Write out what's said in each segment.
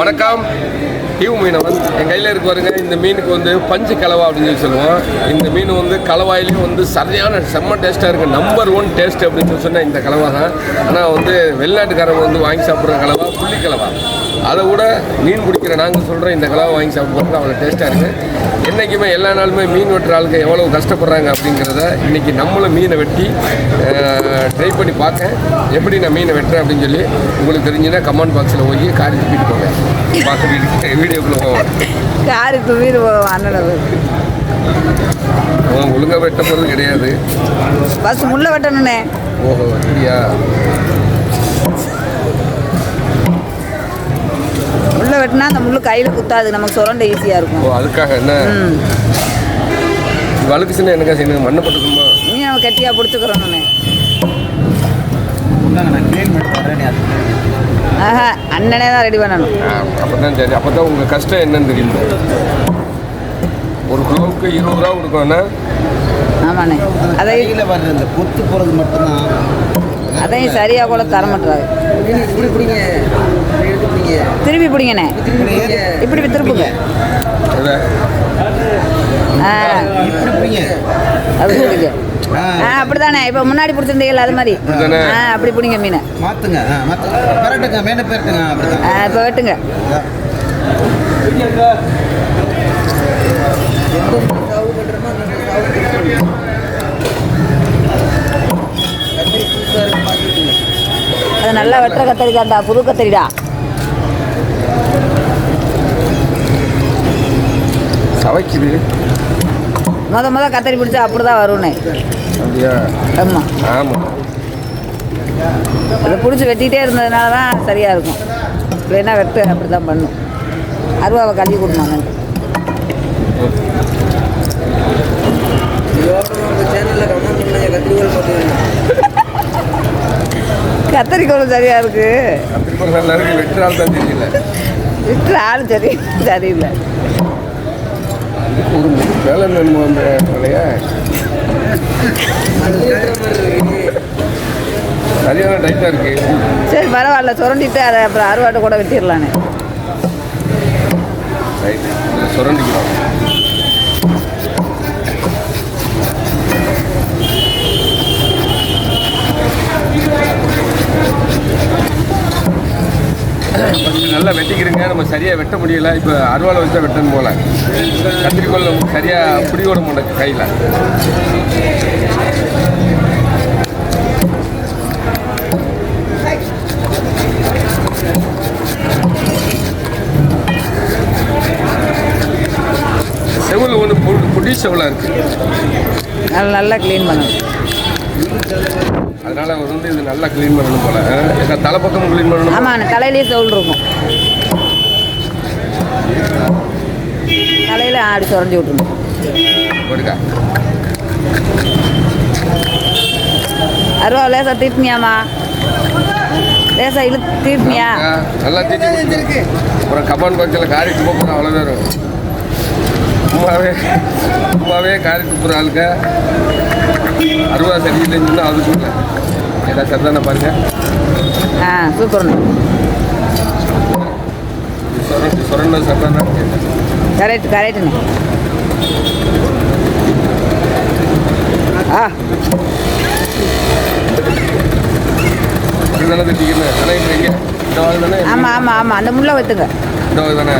வணக்கம். டியூ மீனவன் என் கையில் இருக்கு பாருங்க. இந்த மீனுக்கு வந்து பஞ்சு கலவா அப்படின்னு சொல்லி சொல்லுவோம். இந்த மீன் வந்து கலவாயிலையும் வந்து சரியான செம்ம டேஸ்ட்டாக இருக்குது நம்பர் ஒன் டேஸ்ட் அப்படின்னு சொல்லி சொன்னால் இந்த கலவா தான் ஆனால் வந்து வெளிநாட்டுக்காரங்க வந்து வாங்கி சாப்பிட்ற கலவா புள்ளி கலவா. அதை விட மீன் பிடிக்கிற நாங்கள் சொல்கிறோம் இந்த கலவா வாங்கி சாப்பிடுறது அவ்வளோ டேஸ்ட்டாக இருக்குது என்றைக்குமே எல்லா நாளுமே மீன் வெட்டுற ஆளுங்க எவ்வளோ கஷ்டப்படுறாங்க அப்படிங்கிறத இன்றைக்கி நம்மளும் மீனை வெட்டி ட்ரை பண்ணி பார்க்க எப்படி நான் மீனை வெட்டுறேன் அப்படின்னு சொல்லி உங்களுக்கு தெரிஞ்சுன்னா கமெண்ட் பாக்ஸில் போய் காரி தூக்கிட்டு போங்க. பார்க்க வீடு வீடியோக்குள்ளே போவோம். காரி துவீர் போவோம் ஒழுங்காக வெட்ட போகிறது கிடையாது. ஃபஸ்ட் முள்ள வெட்டணுண்ணே ஓஹோ அப்படியா? முள்ள வெட்டினா அந்த முள்ளு கையில் குத்தாது. நமக்கு சுரண்ட ஈஸியாக இருக்கும். ஓ அதுக்காக என்ன? ம். வழுக்குச்சுன்னா என்னக்கா செய்யணும்? மண்ணை போட்டுக்கணுமா? நீ நம்ம கெட்டியாக பிடிச்சிக்கிறோண்ணே ஆஹா அண்ணனே தான் ரெடி பண்ணணும். அப்போ தான் சரி. அப்போ தான் உங்கள் கஷ்டம் என்னன்னு தெரியும் ஒரு கிலோவுக்கு இருபது ரூபா கொடுக்கணும்னா ஆமாண்ணே. அதை கையில் வர்ற இந்த கொத்து போகிறது மட்டும்தான். அதையும் சரியாக கூட தர மாட்டுறாரு இப்படி பிடிங்க இப்படி எடுத்து பிடிங்க திருப்பி பிடிங்கண்ணே. இப்படி திருப்புங்க. அப்படி பிடிங்க. ஆ. அப்படிதானே. இப்போ முன்னாடி பிடிச்சிருந்தீங்கல்ல அது மாதிரி? ஆ அப்படி பிடிங்க மீனை. பெரட்டுங்க பெரட்டுங்க. ஆ இப்போ வெட்டுங்க. அது நல்லா வெட்டுற கத்தரிக்காண்டா புது கத்தரிடா. சவைக்குது. முத முத கத்தரி பிடிச்சா அப்படி தான் வரும்னே. அப்படியா? ஆமாம் ஆமாம் அதை பிடிச்சி வெட்டிகிட்டே இருந்ததுனால தான் சரியாக இருக்கும். இல்லைன்னா வெட்டு அப்படி தான் பண்ணும். அருவாவை கழுவி கொடுமாங்க கத்தரிக்கோள் சரியாக இருக்குது அப்படி நல்லா இருக்கு. வெட்டுறாள் தான் தெரியல. விட்டுற ஆள் சரி சரியில்லை. ஒரு வேலை வேணுமா அந்த வேலைய சரியான டைட்டாக இருக்கு. சரி பரவாயில்ல சுரண்டிட்டு அதை அப்புறம் அருவாட்டை கூட வெட்டிடலானே. ரைட் சுரண்டிக்கிறோம். ஃபஸ்ட்டு நல்லா வெட்டிக்கிறங்க நம்ம சரியாக வெட்ட முடியல. இப்போ அருவாளை வச்சா வெட்டணும் போல. கத்திரிக்கோல் சரியாக பிடிவோட முடியல கையில். செவில் ஒன்று புடி செவலாக இருக்குது நல்லா நல்லா க்ளீன் பண்ணணும். அதனால் அவர் வந்து இது நல்லா க்ளீன் பண்ணணும் போல. அஹ் தலை பக்கம் க்ளீன் பண்ணணும் ஆமாம் தலையிலேயே தோல் இருக்கும். தலையில் ஆடி சுரண்டி விட்டுருணும். போடுக்கா அருவா லேசாக தீட்டினியாம்மா. லேசாக இழு தீட்டினியா? நல்லா தீட்டி அப்புறம் கப்பான் பாக்ஸில் காரி போகிறோம் அவ்வளோ பேரும் சும்மாவே சும்மாவே காரி துப்புற ஆளுக்க அறுபா சரியில்லைன்னு சொன்னால் அது சொல்ல ஏதாவது சரிதானே பாருங்க. ஆ சூப்பர்ண்ணு சொரண்டு சரிதானே? கரெக்ட் கரெக்டுண்ணே ஆ. ஆமாம் ஆமாம் ஆமாம் அந்த முள்ளை வைத்துங்க இந்த தானே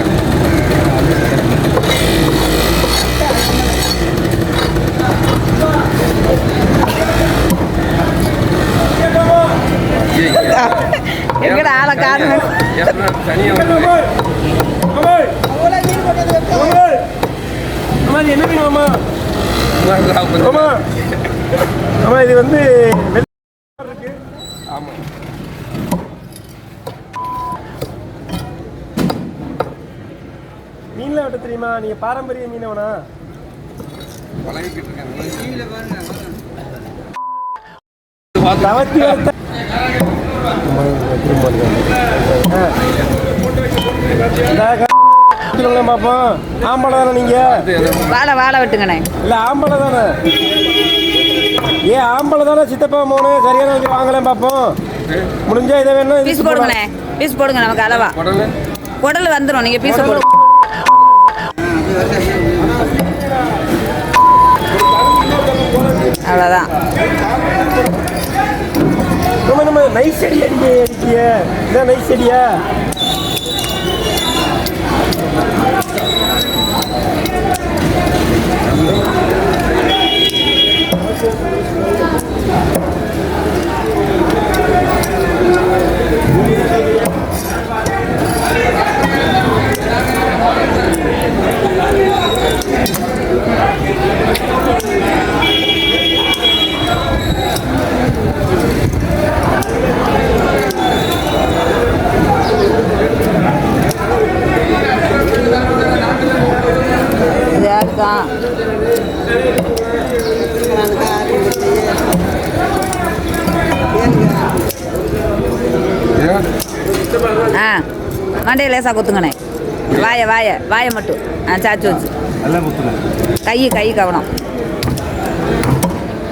எங்கடா ஆளை காணும் தனியாக வந்து அம்மா இது என்ன மீன் மாமா ஆமாம் இது வந்து ஆமாம் மீன்ல வெட்ட தெரியுமா? நீங்க பாரம்பரிய மீனவனா? பழகிக்கிட்டு இருக்கேன் சொல்லுங்க பாப்போம். ஆம்பளை தானே நீங்க? வாழை வாழை வெட்டுங்கண்ணே. இல்ல ஆம்பளை தானே? ஏன் ஆம்பளை தானே சித்தப்பா மோனு? சரியான வச்சு வாங்கலாம் பாப்போம். முடிஞ்சா இதை வேணா இது பீஸ் போடுங்கண்ணே. பீஸ் போடுங்க நமக்கு அளவா. குடல் வந்துடும் நீங்கள் பீஸை போடுங்க. அவ்வளோதான் நம்ம நம்ம நைஸ் அடி அடிக்க அடிக்கிய இதான் நைஸ் அடியா Yeah. லேசாக குத்துங்கண்ணே. வாய வாய வாயை மட்டும். ஆ சாச்சு வச்சு. கை கை கவனம்.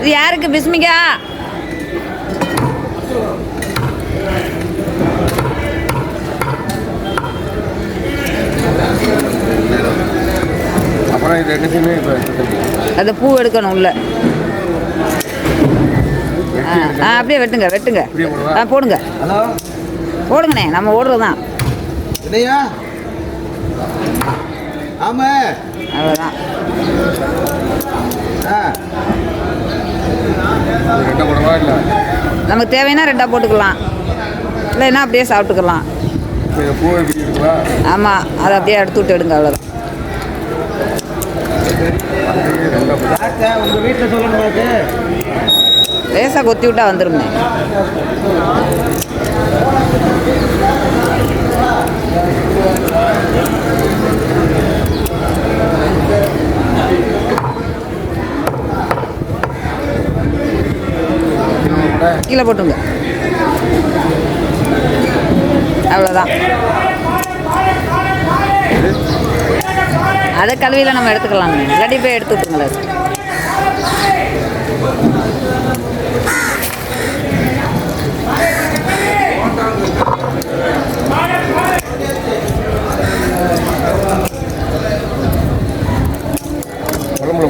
இது யாருக்கு பிஸ்மிகா அந்த பூ எடுக்கணும் உள்ள. ஆ அப்படியே வெட்டுங்க வெட்டுங்க? ஆ போடுங்க. போடுங்கண்ணே நம்ம ஓடுறது தான் இல்லையா ஆமா. அவ்வளோதான் ஆ. நமக்கு தேவைன்னா ரெண்டாக போட்டுக்கலாம். இல்லைன்னா அப்படியே சாப்பிட்டுக்கலாம். ஆமாம் அதை அப்படியே எடுத்து விட்டு எடுங்க அவ்வளோதான் லேசாக கொத்தி விட்டா வந்துருமே. கீழே போட்டுங்க அவ்வளோதான் அதை கழுவியில் நம்ம எடுத்துக்கலாம். இல்லாட்டி போய் எடுத்து விட்டுங்களேன்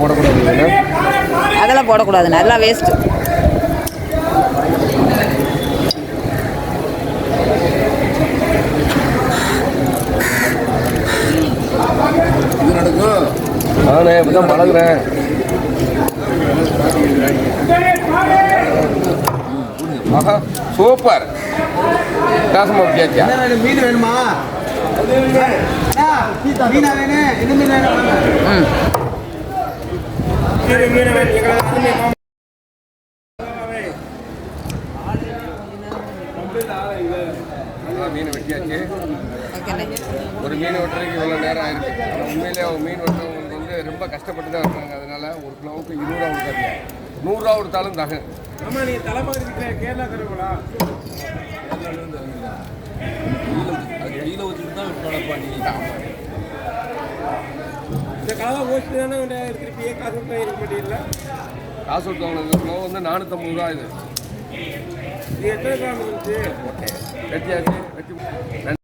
போடக்கூடாது அதெல்லாம் போடக்கூடாதுண்ணே. அதெல்லாம் வேஸ்ட்டு இது நடக்கும் நானே இப்போ தான் பழகுறேன் ஆஹா சூப்பர் என்ன வேணும்? மீன் வேணுமா? மீனா வேணும் என்ன மீன் வேணும்? மீன் வெட்டியாச்சு. ஒரு மீன் வெட்டுறதுக்கு இவ்வளோ நேரம் ஆயிருக்கு உண்மையிலே மீன் வெட்டுறவங்களுக்கு வந்து ரொம்ப கஷ்டப்பட்டு தான் இருக்காங்க. அதனால ஒரு கிலோவுக்கு இருபது ரூபா கொடுக்காதீங்க. நூறுரூவா கொடுத்தாலும் தகு. ஆமா நீங்க தலைமகன் கேரளா தருவீங்களா இந்த கலவை ஓசிட்டு தானே இருக்கிறப்பயே காசு கொடுத்தா இருக்க மாட்டீங்களா காசு கிலோ வந்து நானூற்றம்பது ரூபா இது. இது எத்தனை கிராம் இருந்துச்சு? வெட்டியாச்சு. வெட்டி